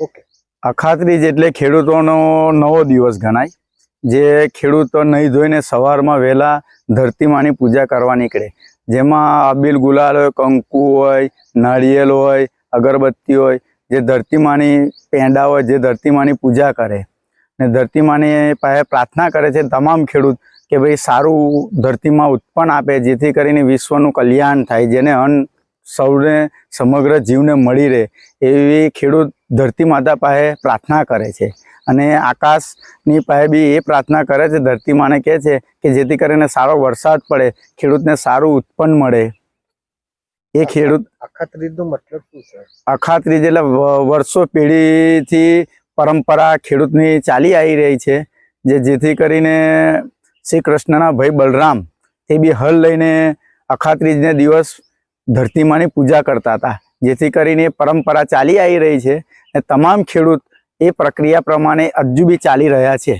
Okay Akhatrij એટલે ખેડૂતોનો નવો દિવસ ગણાય. જે ખેડૂતો નહીં ધોઈને સવારમાં વહેલા ધરતીમાની પૂજા કરવા નીકળે. જેમાં અબીલ ગુલાલ હોય, કંકુ હોય, નાળિયેર હોય, અગરબત્તી હોય, જે ધરતીમાની પેંડા હોય, જે ધરતીમાની પૂજા કરે ને ધરતીમાની પાસે પ્રાર્થના કરે છે તમામ ખેડૂત કે ભાઈ સારું ધરતીમાં ઉત્પન્ન આપે, જેથી કરીને વિશ્વનું કલ્યાણ થાય, જેને અન્ન સૌને સમગ્ર જીવને મળી રહે. એવી ખેડૂત ધરતી માતા પાસે પ્રાર્થના કરે છે. અને આકાશની પાસે બી એ પ્રાર્થના કરે છે ધરતી માને કહે છે કે જેથી કરીને સારો વરસાદ પડે ખેડૂતને સારું ઉત્પન્ન મળે. એ ખેડૂત અખાત્રીજનો મતલબ શું છે? અખાત્રીજ એટલે વર્ષો પેઢીથી પરંપરા ખેડૂતની ચાલી આવી રહી છે જે જેથી કરીને શ્રી કૃષ્ણના ભાઈ બલરામ એ બી હલ લઈને અખાત્રીજને દિવસ ધરતીમાની પૂજા કરતા હતા. જેથી કરીને પરંપરા ચાલી આવી રહી છે અને તમામ ખેડૂત એ પ્રક્રિયા પ્રમાણે હજુ બી ચાલી રહ્યા છે.